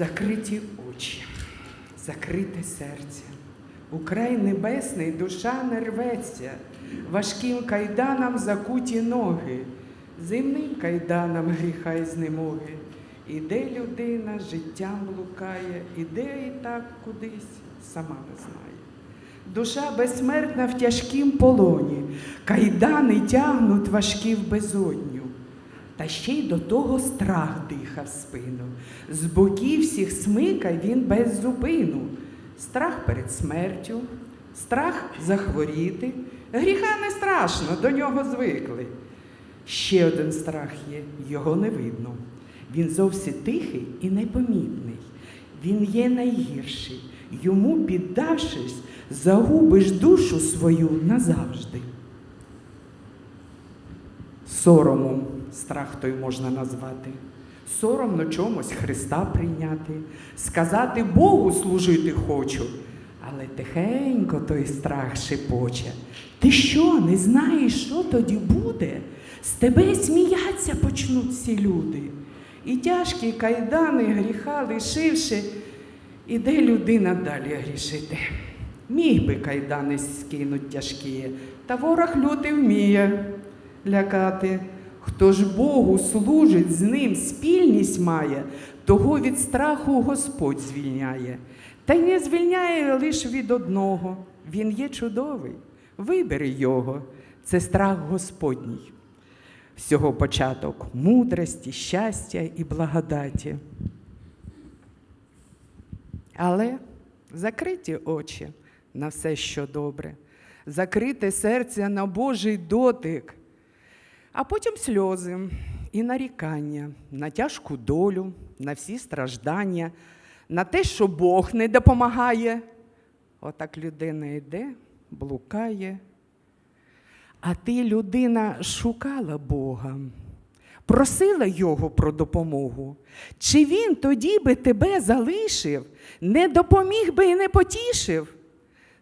Закриті очі, закрите серце. У край небесний душа не рветься, важким кайданам закуті ноги, земним кайданам гріха й знемоги. Іде людина, життям блукає, іде і так кудись, сама не знає. Душа безсмертна в тяжкім полоні, кайдани тягнуть важкі в безодню. Та ще й до того страх дихав спину. З боків всіх смикай він без зупину. Страх перед смертю, страх захворіти. Гріха не страшно, до нього звикли. Ще один страх є, його не видно. Він зовсім тихий і непомітний. Він є найгірший. Йому, піддавшись, загубиш душу свою назавжди. Соромом страх той можна назвати. Соромно чомусь Христа прийняти, сказати Богу служити хочу, але тихенько той страх шепоче. Ти що, не знаєш, що тоді буде? З тебе сміяться почнуть всі люди. І тяжкі кайдани гріха лишивши, іде людина далі грішити. Міг би кайдани скинуть тяжкі, та ворог лютий вміє лякати. Хто ж Богу служить, з ним спільність має, того від страху Господь звільняє. Та й не звільняє лише від одного. Він є чудовий. Вибери його. Це страх Господній. Всього початок мудрості, щастя і благодаті. Але закриті очі на все, що добре, закрите серце на Божий дотик, а потім сльози і нарікання на тяжку долю, на всі страждання, на те, що Бог не допомагає. Отак людина йде, блукає. А ти, людина, шукала Бога, просила Його про допомогу. Чи він тоді би тебе залишив, не допоміг би і не потішив?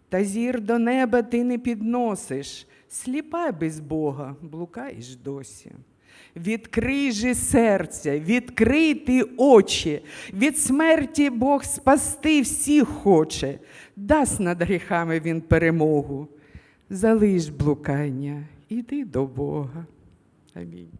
Та зір до неба ти не підносиш, сліпа без Бога, блукаєш досі. Відкрий же серце, відкрий ти очі, від смерті Бог спасти всіх хоче, дасть над гріхами він перемогу. Залиш блукання, іди до Бога. Амінь.